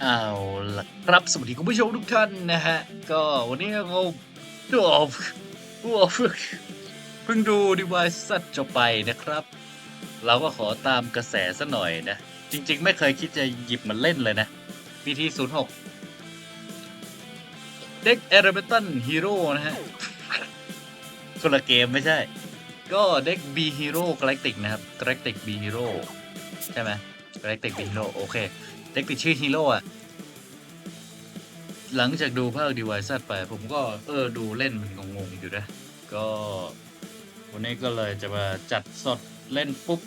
เอาล่ะครับสวัสดีคุณผู้ชมทุกท่านนะฮะ ก็วันนี้เราดูออกดูออกเพิ่งดูดีวายสัตจบไปนะครับ เราก็ขอตามกระแสซะหน่อยนะ จริง ๆ ไม่เคยคิดจะหยิบมันเล่นเลยนะ PT 0 6เด็กเอเรเบตันฮีโร่นะฮะคนละเกมไม่ใช่ ก็เด็ก B Hero Galactic นะครับ Galactic B Hero ใช่ไหม Galactic B Hero โอเค เด็กติดชื่อฮีโร่อะหลังจากดูภาคดีวายซัดไป ผมก็เออดูเล่นมันงงๆอยู่นะ ก็วันนี้ก็เลยจะมาจัดสดเล่นปุ๊บ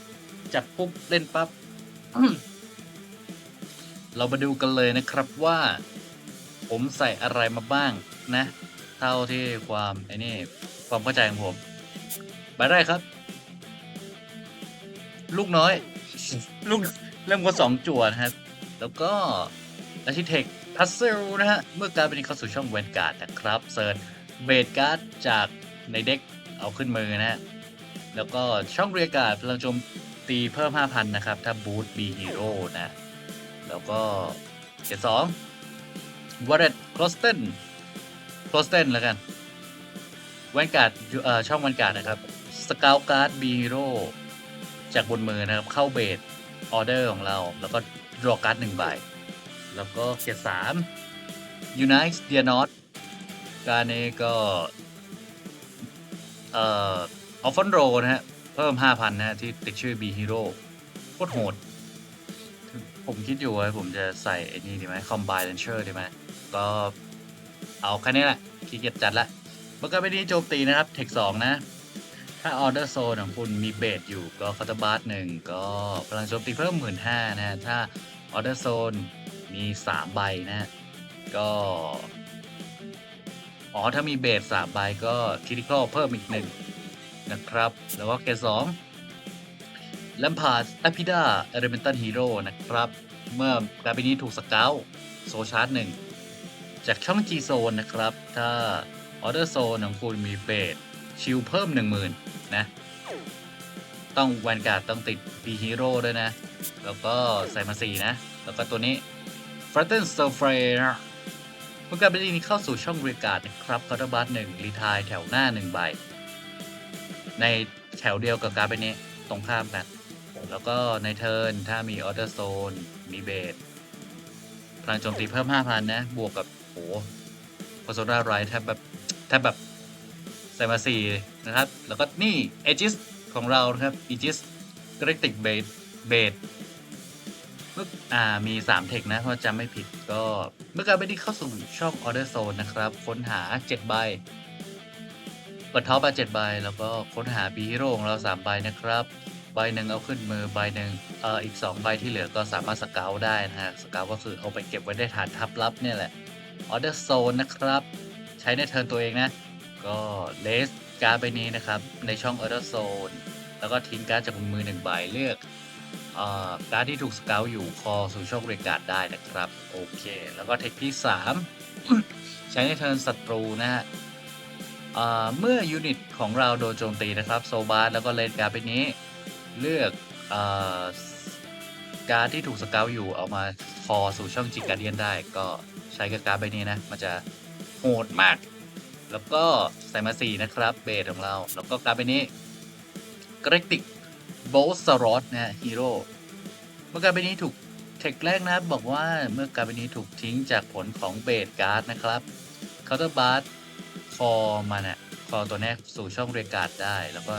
จัดปุ๊บ เล่นปั๊บเรามาดูกันเลยนะครับว่า ผมใส่อะไรมาบ้างนะ เท่าที่ความไอ้นี่ ความเข้าใจของผมไปได้ครับ ลูกน้อย ลูกเริ่มก็สองจั่วนะครับ แล้วก็อาชิเทคพัซเซลนะฮะ เมื่อการเป็นเข้าสู่ช่องเวนการ์ดนะครับเซิร์นเบดการ์ดจากในเด็กเอาขึ้นมือนะฮะ แล้วก็ช่องเรียการ์ดพลังโจมตีเพิ่ม 5,000 นะครับ ถ้าบูทบีฮีโร่นะ แล้วก็เกียร์สองวอร์เรตคลอสเทนคลอสเทนแล้วกันแวนการ์ดช่องแวนการ์ดนะครับสกาวการ์ดบีฮีโร่จากบนมือนะครับ เข้าเบสออเดอร์ของเราแล้วก็ ดรอการ์ดหนึ่งใบ แล้วก็เกียร์สามยูไนส์เดียนอตการนี้ก็เอ่อออฟฟอนโรนะฮะ เพิ่ม 5,000 นะฮะ ที่ติดชื่อ B Hero โคตรโหด ผมคิดอยู่ว่าผมจะใส่ไอ้นี่ดีไหมคอมไบเลนเชอร์ดีไหมก็เอาแค่นี้แหละขี้เกียจจัดละมื่อกี้ไปนี้โจมตีนะครับ เทคสองนะ ถ้าออเดอร์โซนของคุณมีเบสอยู่ก็คาตาบาร์หนึ่งก็พลังโจมตีเพิ่มหมื่นห้านะถ้าออเดอร์โซนมีสามใบนะก็อ๋อถ้ามีเบสสามใบก็คิริคอลเพิ่มอีกหนึ่งนะครับ แล้วก็เกสองแลมพาร์ดอพิดาเอเรเมนตันฮีโร่นะครับ เมื่อการไปนี้ถูกสเกลโซชาร์จหนึ่งจากช่อง G โซนนะครับ ถ้าออเดอร์โซนของคุณมีเบส ชิลเพิ่ม 10,000 นะ ต้องแวนการ์ดต้องติด B Hero ด้วยนะ แล้วก็ใส่มาสีนะ แล้วก็ตัวนี้ f r a t t e n s t o f r e นะเมื่อการไปนี้เข้าสู่ช่องเรียการ์ดนะครับคาร์บัสหนึ่งรีทายแถวหน้าหนึ่งใบ ในแถวเดียวกับการ์ดใบนี้ตรงข้ามกันแล้วก็ในเทิร์นถ้ามีออเดอร์โซน มีเบสพลังโจมตีเพิ่ม 5,000 นะ บวกกับ โหโ e โซดาไรแทบแบบแทบแบบ ส่มาสี่นะครับ แล้วก็นี่เอจิสของเรานะครับเอจิสกริติกเบสเบสเมื่ออ่ามี 3 เทคนะถ้าจำไม่ผิดก็เมื่อการไปที่เข้าสู่ช่องออเดอร์โซนนะครับ ค้นหา 7 ใบเปิดท็อปมา7ใบแล้วก็ค้นหาบีฮีโร่ของเรา 3 ใบนะครับ ใบหนึ่งเอาขึ้นมือใบหนึ่งเอ่ออีก 2 ใบที่เหลือก็สามารถสเกลได้นะฮะสเกลก็คือเอาไปเก็บไว้ได้ฐานทับลับเนี่ยแหละออเดอร์โซนนะครับ ใช้ในเทิร์นตัวเองนะ ก็เลสการ์ดใบนี้นะครับ ในช่องออเดอร์โซนแล้วก็ทิ้งการ์ดจากบนมือหนึ่งใบเลือกอการ์ดที่ถูกสเกลอยู่คอสู่ช่องเรียกาดได้นะครับ โอเค แล้วก็เทคที่ 3 ใช้ในเทิร์นศัตรูนะฮะเมื่อยูนิตของเราโดนโจมตีนะครับโซบาร์แล้วก็เลนการ์ดไปนี้ เลือกอการ์ดที่ถูกสเกลอยู่เอามาคอสู่ช่องจิกการเดียนได้ ก็ใช้กับการ์ดใบนี้นะ มันจะโหดมาก แล้วก็ใส่มาสีนะครับ เบสของเรา แล้วก็การ์ดใบนี้กรติกโบสรอสนะฮีโร่เมื่อการ์ดใบนี้ถูกเทคแรกนะบอกว่าเมื่อการ์ดใบนี้ถูกทิ้งจากผลของเบสการ์ดนะครับเคาน์เตอร์บาร์คอมันอะคอตัวแรกสู่ช่องเรียการ์ดได้ แล้วก็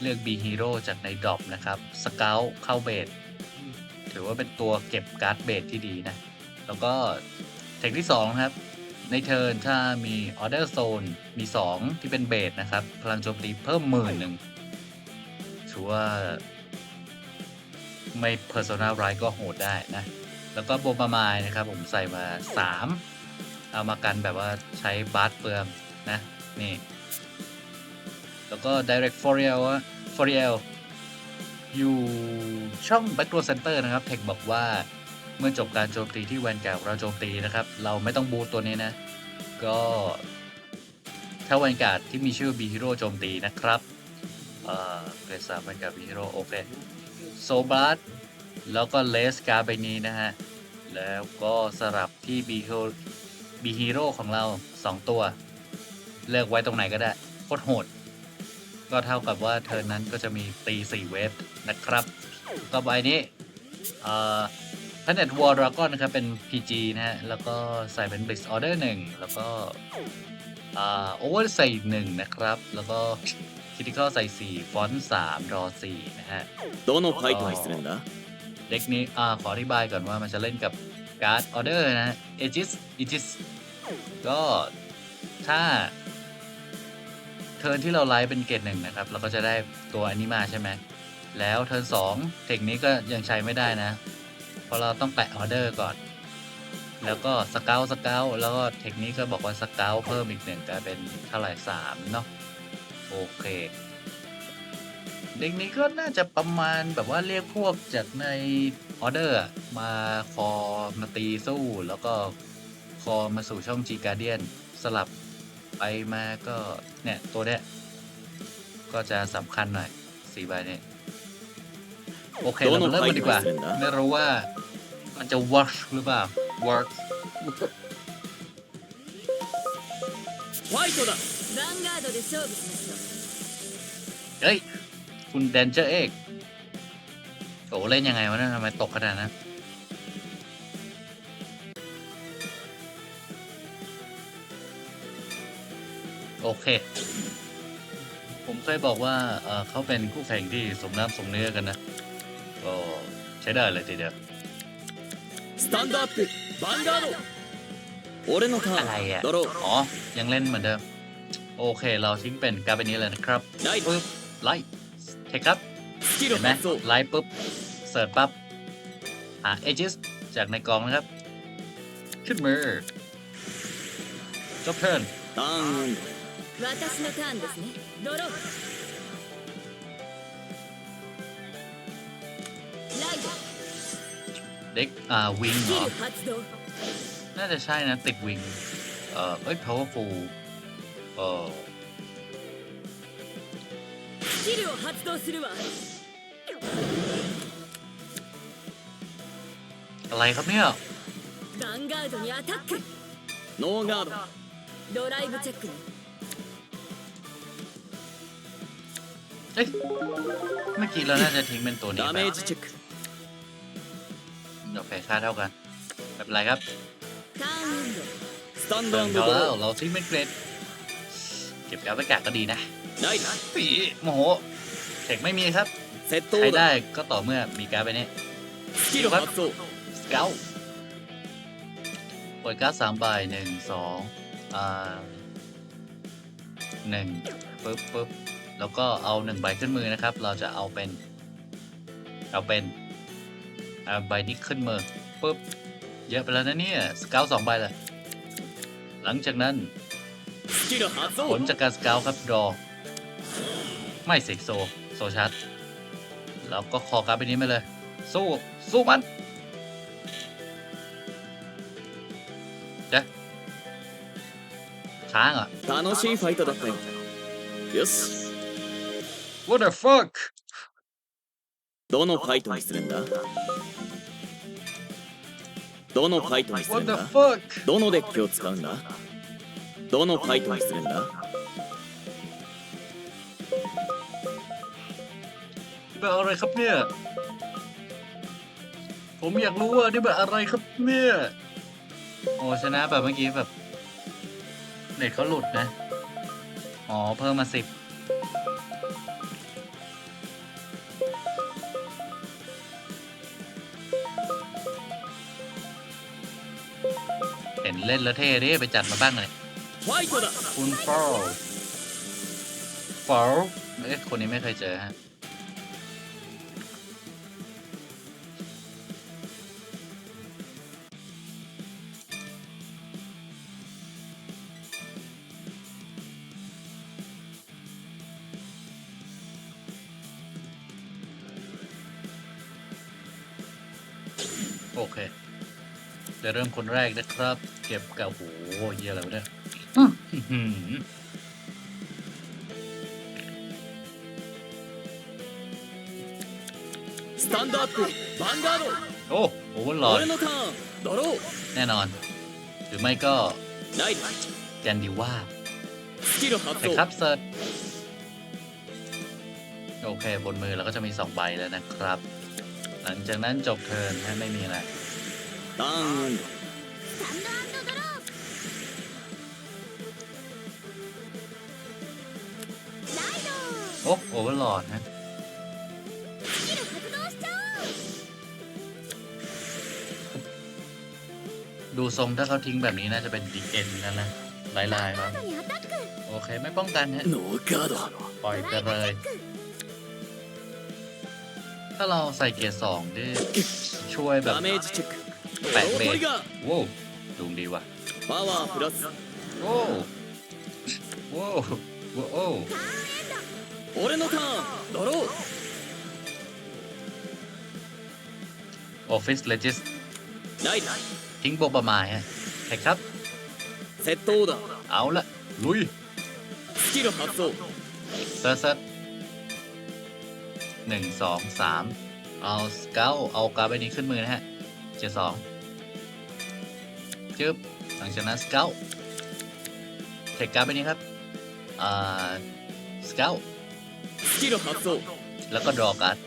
เลือก B Hero จากในดรอปนะครับสเกลเข้าเบสถือว่าเป็นตัวเก็บการ์ดเบสที่ดีนะ แล้วก็เทคที่2นะครับ ในเทิร์นถ้ามีออเดอร์โซนมี 2 ที่เป็นเบสนะครับ พลังโจมตีเพิ่มหมื่นหนึ่งถือว่า ไม่ Persona r i ก็โหดได้นะ แล้วก็โบบามายนะครับ ผมใส่มา 3 เอามากันแบบว่าใช้บาร์เปลืองนะ นี่ แล้วก็ direct f o r i e l f o r i e l อยู่ช่อง backdoor center นะครับ เทคบอกว่า เมื่อจบการโจมตีที่แวนการ์ดเราโจมตีนะครับ เราไม่ต้องบูตตัวนี้นะ ก็ถ้าแวนการ์ดที่มีชื่อ B Hero โจมตีนะครับเอ่อเกรดสามแวนการ์ด B Hero โอเคโซบาร์แล้วก็เลสการ์ดใบนี้นะฮะ แล้วก็สลับที่บีโบีฮีโร่ของเราสองตัว เลือกไว้ตรงไหนก็ได้โคตรโหด ก็เท่ากับว่าเธอนั้นก็จะมีตีสี่เวฟนะครับ ต่อไปนี้ เอ่อ Planet War Dragon นะครับ เป็น PG นะฮะ แล้วก็ใส่เป็น Blitz Order 1 แล้วก็อ่า Over ใส่1นะครับ แล้วก็ Critical ใส่ 4 ฟอนต์ 3 Draw 4 นะฮะ どのファイトにするんだ เด็กนี้อ่าขออธิบายก่อนว่ามันจะเล่นกับการ์ดออเดอร์นะเอจิสอีจิสก็ถ้า เทิร์นที่เราไลฟ์เป็นเกรดหนึ่งนะครับ เราก็จะได้ตัวอันนี้มาใช่ไหม แล้วเทิร์นสองเทคนี้ก็ยังใช้ไม่ได้นะ เพราะเราต้องแปะออเดอร์ก่อน แล้วก็สเกลสเกลแล้วก็เทคนี้ก็บอกว่าสเกลเพิ่มอีกหนึ่งกลายเป็นเท่าไหร่สามเนาะโอเคเด็กนี้ก็น่าจะประมาณแบบว่าเรียกพวกจากในออเดอร์มาคอมาตีสู้แล้วก็คอมาสู่ช่อง G Guardian สลับไปมาก็เนี่ยตัวเนี้ยก็จะสำคัญหน่อยสีใบเนี้ โอเค เรามาเริ่มกันดีกว่า ไม่รู้ว่ามันจะ work หรือเปล่า work ファイトだヴァンガードで勝負しましょう เฮ้ย คุณแดนเจอร์เอกโอ้เล่นยังไงวะเนะทำไมตกขนาดนั้น โอเค ผมเคยบอกว่าเอ่อเขาเป็นคู่แข่งที่สมน้ำสมเนื้อกันนะ ก็ใช้ได้เลยทีเดียว スタンドアップヴァンガード俺のタ อะไร ー อ่ะ ンドロー อ๋อ ยังเล่นเหมือนเดิม โอเค เราทิ้งเป็นการ์ดใบนี้เลยนะครับ ライト ปึ๊บ ไลท์เทคครับ スキル เห็นไหม 発動 ไลฟ์ปุ๊บ เสิร์ชปั๊บหาเอจิสจากในกองนะครับ ขึ้นมือจบเทิร์น ターンエンド私のターンですねドロー เด็กอ่าวิง ス เหร キ อ ル発動 น่าจะใช่นะ ติดวิง เอ่อเอ้ย powerful เอ่อ スキルを発動するわ อะไรครับเนี่ย ヴァンガードにアタックノーガードドライブチェックね เอ้ย เมื่อกี้เราน่าจะทิ้งเป็นตัวนี้ ダ ไป メージチェック โอเ ค่าเท่ากันแบบไรครับตินเขาแล้เราทิ้งไม่เกรดเก็บแก้วไปกากก็ดีนะได้นะปีโมโหเทคไม่มีครับใช้ได้ก็ต่อเมื่อมีการไปเนี่ครับเก้าปล่อยการ์ดสามใบหนึ่งสองอ่าหนึ่งปึ๊บปึ๊บแล้วก็เอาหนึ่งใบขึ้นมือนะครับ เราจะเอาเป็น เอาเป็นใบนี้ขึ้นมือ ปึ๊บเยอะไปแล้วนะเนี่ยสเกลสองใบเลยหลังจากนั้น スキル発 ผ 動 ลจากการสเกลครับดอ ไม่เสกโซ โซชัดแล้วก็คอการ์ดไปนี้มาเลย สู้ สู้มันเจ๊ะค้างอ่ะ 楽しいファイトだったよよし What the fuck どのファイトにするんだ どのファイトにする What ん the だ fuck どのデッキを使うんだどのファイトにするんだ แบบอะไรครับเนี่ย ผมอยากรู้ว่านี่แบบอะไรครับเนี่ย โอ้ชนะแบบเมื่อกี้แบบ เน็ตเขาหลุดนะ อ๋อ เพิ่มมาสิบ เห็นเล่นแล้วเท่ดิไปจัดมาบ้างเลยคุณฟอลฟอลเอ๊ะคนนี้ไม่เคยเจอฮะ เริ่มคนแรกนะครับ เก็บกับโหเยอะไรวะเนี่ยสแตนด์อัพบังการ์โอ้โอเวอร์ลอดแน่นอน หรือไม่ก็แกนดิว่าแต่ครับเซิร์โอเค บนมือเราก็จะมี 2 ใบแล้วนะครับ หลังจากนั้นจบเทิร์นให้ไม่มีอะไร ターンエンドスタンドドローライド โอ้โอเวอร์ลอดนะ スキル発動しちゃ ดูทรงถ้าเขาทิ้งแบบนี้น่าจะเป็นดีเอ็นนั่นนะลายลายๆครับ おにアタック โอเค ไม่ป้องกันฮะ ノーガード ปล่อยไปเลย ถ้าเราใส่เกียร์สองได้ช่วยแบบ ダメージチェック แปดเมตรโว้าวดูดีว่ะโวพลัสโว้าวว้โว้อออฟฟิศเลจิสทิ้งโบบะมาฮะใช่ครับเซตโตดเอาละลุยสกิลฮัตโซ่เซตหนึ่งสองสามเอาสเกลเอากาไปนี้ขึ้นมือนะฮะ เจ็ดสองจึ๊บหลังจากนั้นสเกลเทคการ์ดใบนี้ครับอ่าสเกล スキル発動 แล้วก็ดรอการ์ด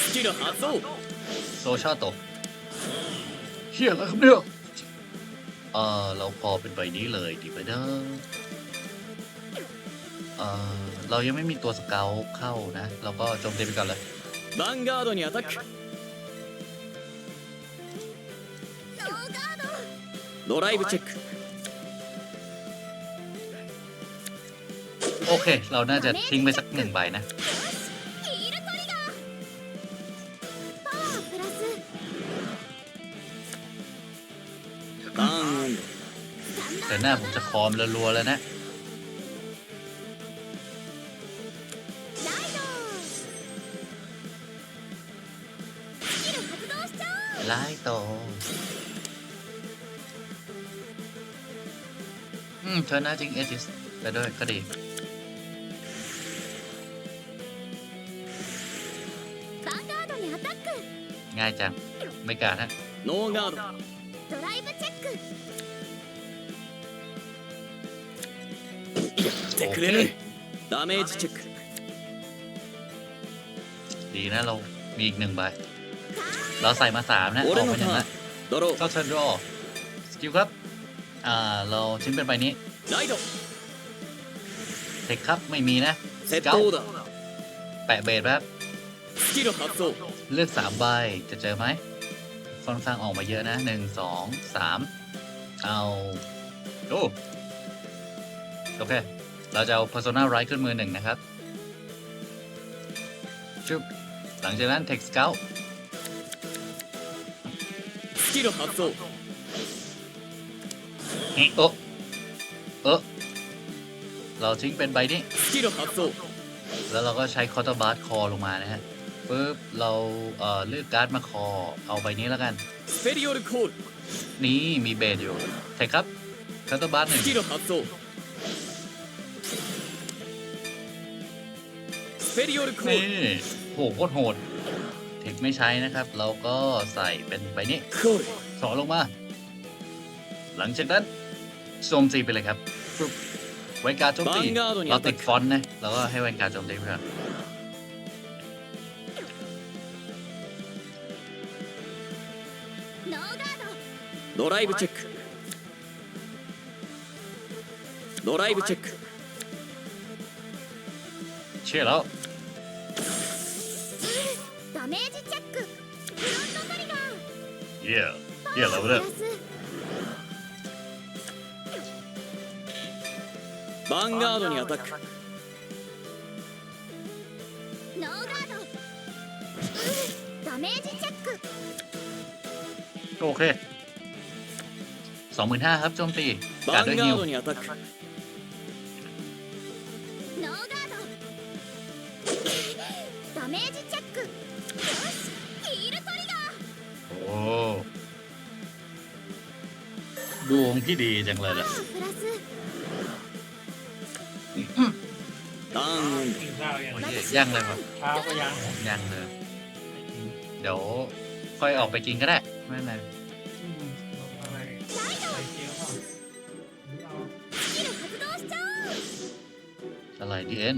スキル発動 โซเชียลตกเฮียอะไรครับเนี่ยเออเราพอเป็นใบนี้เลยดีไปเด้อเออเรายังไม่มีตัวสเกลเข้านะ เราก็โจมตีไปก่อนเลย ヴァンガードにアタック ドライブチェックโอเค เราน่าจะทิ้งไปสักหนึ่งใบนะバーンแต่หน้าผมจะคอมละรัวแล้วนะ เธอหน้าจริงเอติสไปด้วยก็ดีง่ายจัง ไม่กล้าฮะโนกาดドライブチェックやってくれるダメーดีนะเรา มีอีกหนึ่งใบ เราใส่มาสามนะออกมาอย่างนั้นเข้าเชิญรอสกิลครับ อ่า เราชิ้นเป็นใบนี้ ライド เทคครับไม่มีนะ セットオーダー แปะเบสครับ スキル発動 เลือกสามใบจะเจอไหมค่อนข้างออกมาเยอะนะหนึ่งสองสามเอาโอ้โอเค เราจะเอา Persona Right ขึ้นมือหนึ่งนะครับชึบหลังจากนั้น Text Scout スキル発動 เอ๊ะโอะ เออเราทิ้งเป็นใบนี้แล้วเราก็ใช้คอร์ตบาร์ดคอลงมานะฮะปึ๊บเราเอ่อเลือกการ์ดมาคอเอาใบนี้แล้วกันเฟดิโอร์คูดนี่มีเบดอยู่ใช่ครับคอร์ตบาร์ดหนึ่งเฟนี่โหโคตรโหดเทคไม่ใช้นะครับ เราก็ใส่เป็นใบนี้สอลงมา หลังจากนั้น โจมตีไปเลยครับแวนการ์โจมตีเราติดฟอนต์นะแล้วก็ให้แวนการ์โจมตีเพื่อนドライブチェックドライブチェックเชื่อแล้วダメージチェックフロントトリガーเย่เย่เราเล ヴァンガードにアタックノーガードダメージチェック โอเคสองหมื่นห้าครับโจมตี ヴ การ ァ ด้วย ンガ ฮิ ー ว ドにアタックノーガードダメージチェックよしヒールトリガー โอ้ดวงที่ดีจังเลยล่ะ กินข้ายังเงเลยครับเช้าก็ยังยังเลย เดี๋ยวค่อยออกไปกินก็ได้ ไม่เป็นไรอะไล่เอะไรดีเอ็น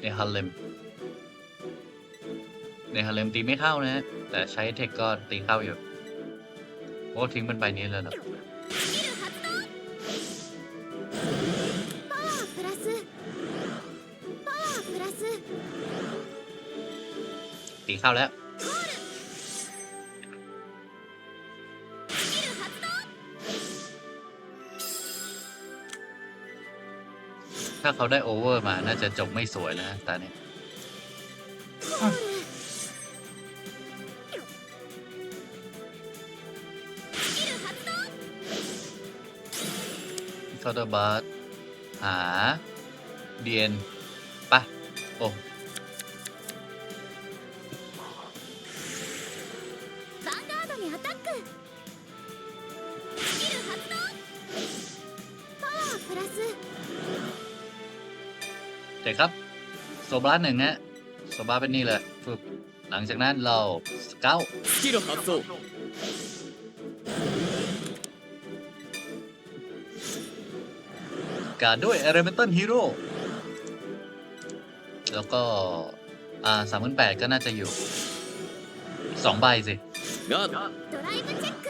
ในฮัลเลมในฮัลเลมตีไม่เข้านะ แต่ใช้เทคก็ตีเข้าอยู่ โอ้ทิ้งมันไปนี้เลยเหรอ เข้าแล้วถ้าเขาได้โอเวอร์มา น่าจะจบไม่สวยแล้วตาเนี่ยเขาร์ดบัสหาเดียนปะโอ้ โซบาร์หนึ่งฮะ โซบาร์เป็นนี่เลยฟึบหลังจากนั้นเราสเกล スキル発動 การดด้วย Elemental Hero แล้วก็ อ่าสามพันแปดก็น่าจะอยู่สองใบสิ ガードドライブチェック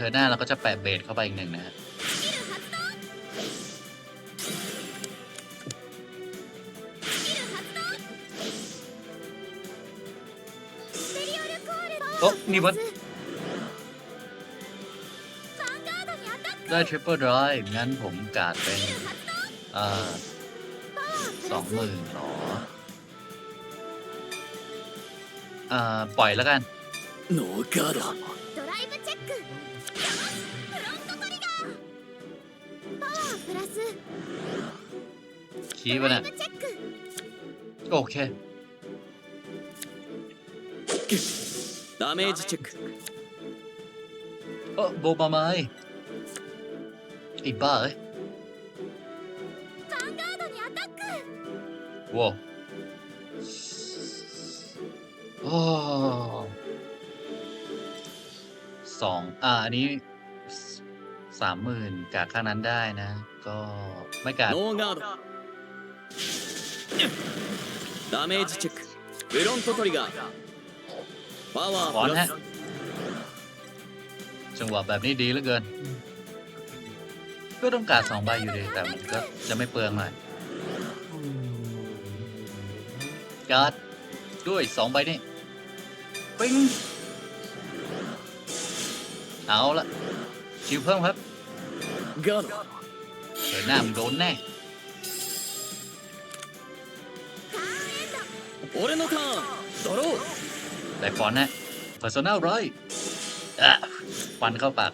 เธอหน้าเราก็จะแปะเบสเข้าไปอีกหนึ่งนะครับโอ้นี่มันได้ทริปเปิลไรงั้นผมกาดเป็นอสองหมื่นหรออ่าปล่อยแล้วกันโนกาดะ ชี้ปะเนี่ยโอเคดาเมจเช็คเออโบมาไม้ไอ้บ้าเว้าวสองอ่าอันนี้สามหมื่นกาค่านั้นได้นะ ก็ไม่กาด ダメージチェックフロントトリガーパワ ขอน ープラ ฮะ ス จังหวะแบบนี้ดีเหลือเกิน ก็ต้องการสองใบอยู่ดี แต่มันก็จะไม่เปลืองหน่อยการ์ดด้วยสองใบนี่ปิ้งเอาละชิวเพิ่มครับ ガード เดี๋ยวหน้ามึงโดนแน่ 俺のターンドローได้ฟอนต์ะ Personal ร้อยควันเข้าปาก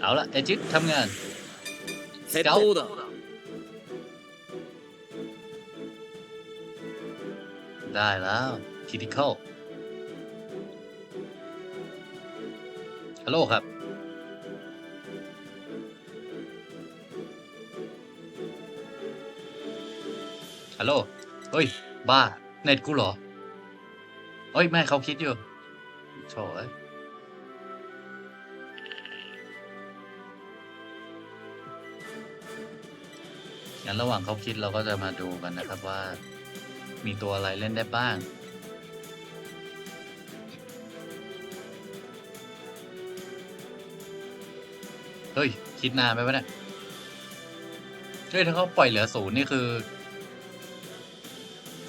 เอาละเอจิตทำงานเจ้าได้แล้วคิดิคอลฮัลโหลครับฮัลโหล เฮ้ย บ้า เน็ตกูเหรอ เฮ้ย แม่เขาคิดอยู่โถ่เอ้ยงั้นระหว่างเขาคิดเราก็จะมาดูกันนะครับว่า มีตัวอะไรเล่นได้บ้าง เฮ้ย คิดนานไปปะเนี่ยเฮ้ยถ้าเขาปล่อยเหลือศูนย์นี่คือ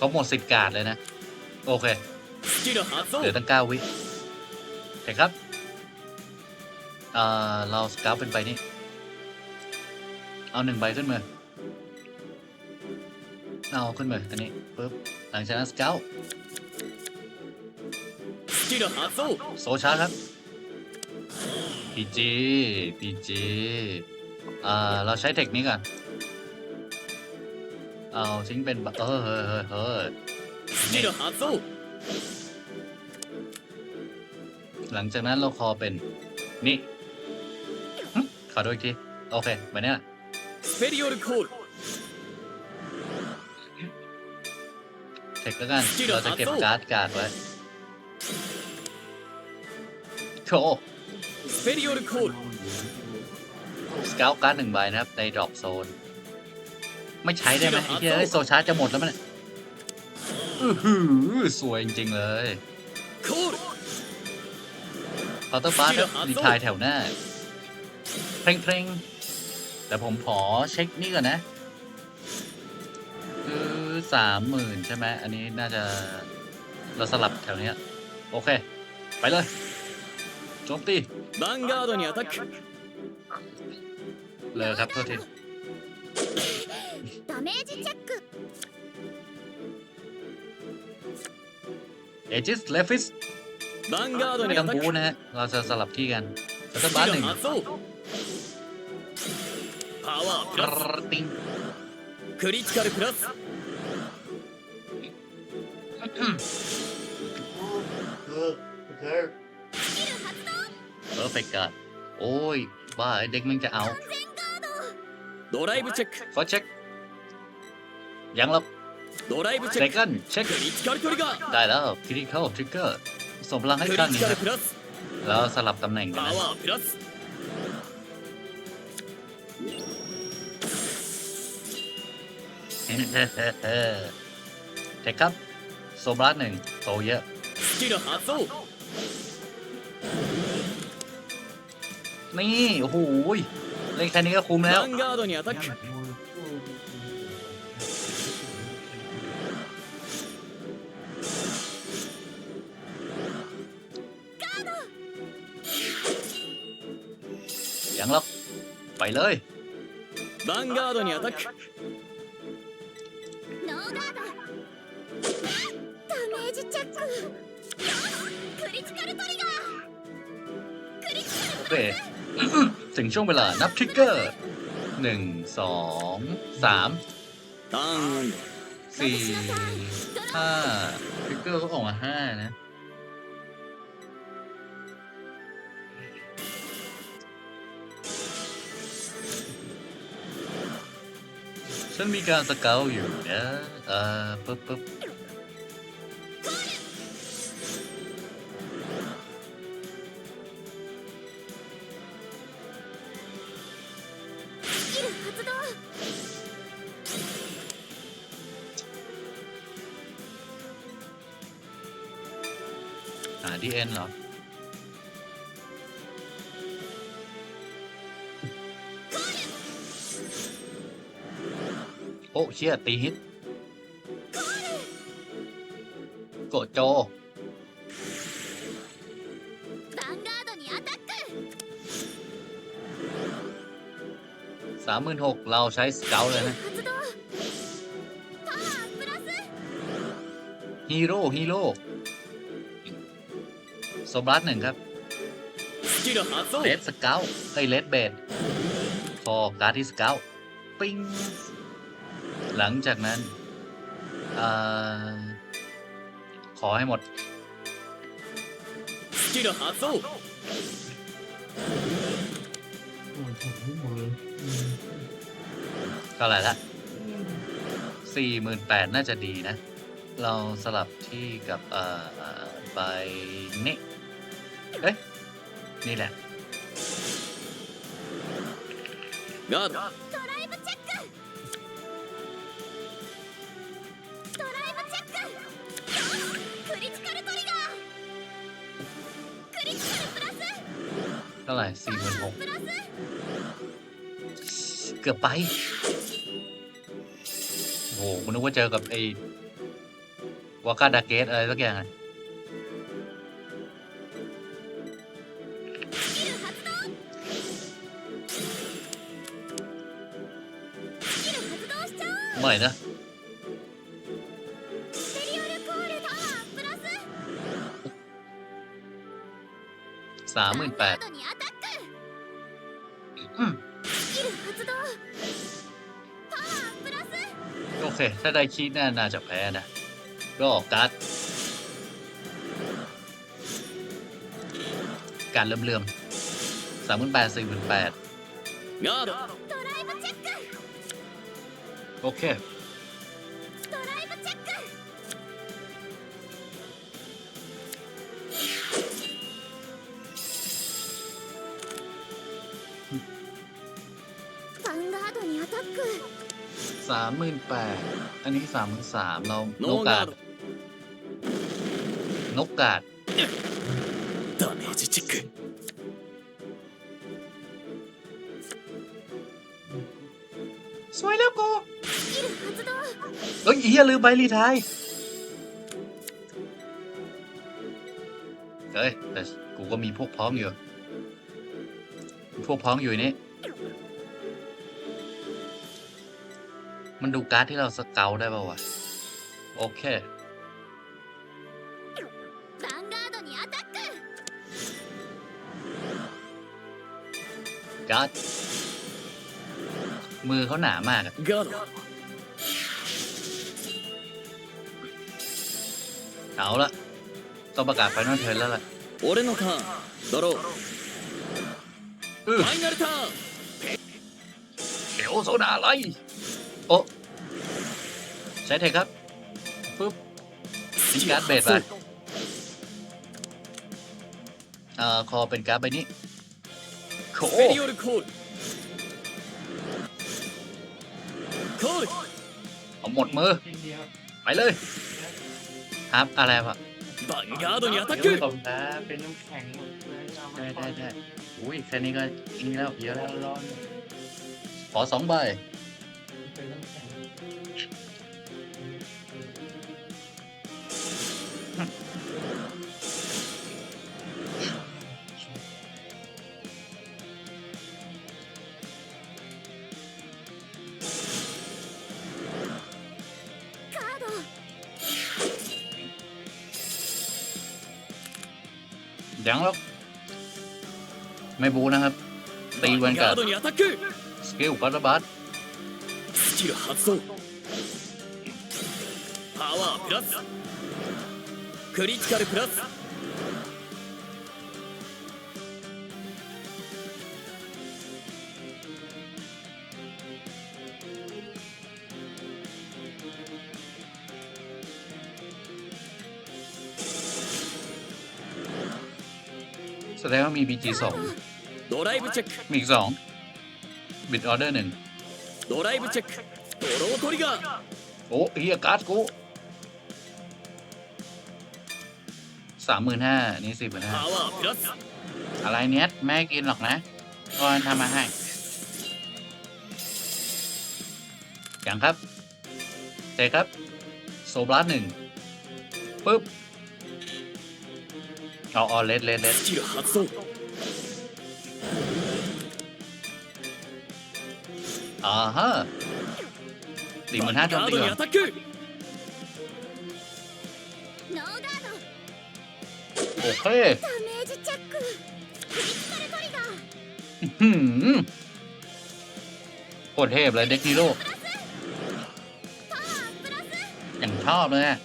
เขาหมดสิทธิ์การดเลยนะ โอเคเหลือตั้งเก้าวิเห็นครับเอ่อเราสกาวเป็นใบนี้ เอาหนึ่งใบขึ้นมาเอาขึ้นมาตันนี้ปึ๊บหลังจากนั้นสกาวโซชาครับพีจีพีจีอ่าเราใช้เทคนี้ก่อน เอาทิ้งเป็นเออเฮ้ยเฮ้ยเฮ้ยนี่หลังจากนั้นเราคอเป็น นี่ขอดูอีกที โอเคแบบนี้แหละสเปริโอลโคลเทคแล้วกัน เราจะเก็บการ์ดการ์ดไว้โถสเปริโอลโคลสเกลการ์ดหนึ่งใบนะครับ ในดรอปโซน ไม่ใช้ได้ไหมไอ้เหี้โซชาร์จจะหมดแล้วมั้ยนอือหือสวยจริง ๆ เลยคาร์เตอร์บาร์ดีทายแถวหน้าเพลงๆแต่ผมขอเช็คนี่ก่อนนะ คือสามหมื่นใช่ไหมอันนี้น่าจะเราสลับแถวนี้โอเค ไปเลยโจมตีบังการ์ดนี่อัตักเลยครับโทษที ダメージチェック Aegis Levis บังการ์ดเนี่ยัยงบูนะฮะเราจะสลับที่กันแล้วก็บ้านหนึ่งสู้พาวเวอร์กรดติ้งクリティカルプラスเพอร์เฟกต์การ์ดโอ้ยบ้าไอ้เด็กมันจะเอาドライブチェックขอเช็ค ยังหรอกเซกันเช็คได้แล้วคริติคอลทริกเกอร์ส่งพลังให้ข้างนี้นะแล้วสลับตำแหน่งกันนะเทคครับโซบลัสหนึ่งโตเยอะนี่ โอ้โหเล่นแค่นี้ก็คุ้มแล้ว ยงหรอกไปเลยบังการ์ดนี่อัตักโนการ์ดดาเมจเช็คคริติคอลทริกเกอร์คริติคอลเคถึงช่วงเวลานับทริกเกอร์หนึ่งสองสามตั้งสี่ห้าทริกเกอร์ก็ออกมาห้านะ ฉันมีการสเกลอยู่นะเอ่อ โอ้เชี่ยตีฮิตโกโจสามหมื่นหกเราใช้สเกลเลยนะฮีโร่ฮีโร่โซบลัสหนึ่งครับเลดสเกลเฮ้ยเลดเบนคอการ์ดที่สเกลปิ้ง หลังจากนั้นอขอให้หมดจีดลฮัตโซก็ไหรละสี่หมื่นแปดน่าจะดีนะ เราสลับที่กับใบนี้เอ้ย นี่แหละガード เท่าไหร่สี่หมื่นหกเกือบไป โหคุณนึกว่าเจอกับไอ้วากาดาเกตอะไรสักอย่างไงไม่นะ สามหมื่นแปดโอเค ถ้าได้คีน่น่าจะแพ้นะ ก็ออกการดการเลื่อมๆสามหมื่นแปดสี่หมื่นแปดโอเคามหมื่นแปดอันนี้สามหมื่นสามเรานกกาดนกกาดダメージチェックสวยแล้วกูเฮ้ยเฮียลืมใบรีไทยเฮ้ยแต่กูก็มีพวกพ้องอยู่ พวกพ้องอยู่นี่ มันดูการ์ดที่เราสเกลได้ป่าวะ โอเค การ์ดมือเขาหนามากอะเอาละต้องประกาศไฟนอลเทิร์นแล้วล่ะโอเรโนทาดโรไฟนอลเทิร์นเขียวโซดาไล ใช้เทคครับปุ๊บทิ้งการ์ดเบสไปเอ่อคอเป็นการ์ดใบนี้โคเอาหมดมือ ไปเลยครับอะไรวะบังการ์ดนี่อัตคืผมนะเป็นน้ำแข็งได้ได้ได้อุ้ยแค่นี้ก็กินแล้วเยอะแล้วขอสองใบ ยังแล้ว ไม่บูนะครับ ตี ヴァ แวน ン การ์ ガ ด ードにアタック สกิลบัตบัต スキル発動パワープラスクリティカルプラス แสดงว่ามี BG สอง ドライブチェック มีอีกสองบิดออเดอร์หนึ่ง ドライブチェックドロートリガー โอ้เฮียการ์ดกูสามหมื่นห้านี่สี่หมื่นห้า パワープラス อะไรเนี้ยแม่กินหรอกนะก่อนทำมาให้ อย่างครับเตะครับ โซบลัสหนึ่งปึ๊บ เอาออเลสเลสเลส スキル発動 อ่าฮะสี่หมื่นห้าโจม ガー ตี ドに ก่อ ア น タックノーガード โอเค ダメージチェッククリティカルトリガー หืมโคตรเทพเลยเด็กฮีโร่ パワープラス อย่างชอบเลยอะ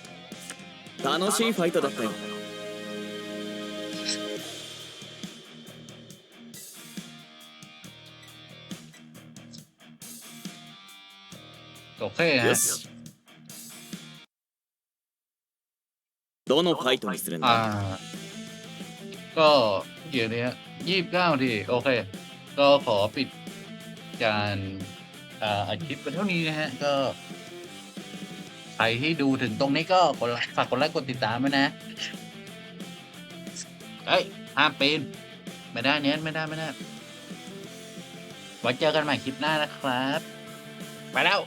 楽しいファイトだったよ เค よ ฮะ しどのファイトにするん อ่า だ ก็เกี่ยวนี้ยี่สิบเก้าทีโอเค ก็ขอปิดการอ่าอัดคลิปกันเท่านี้นะฮะ ก็ ใครที่ดูถึงตรงนี้ก็กดไลค์ฝากกดไลค์กดติดตามไว้นะ เฮ้ยห้ามปีน ไม่ได้เนี้ยไม่ได้ไม่ได้ ไว้เจอกันใหม่คลิปหน้านะครับ ไปแล้ว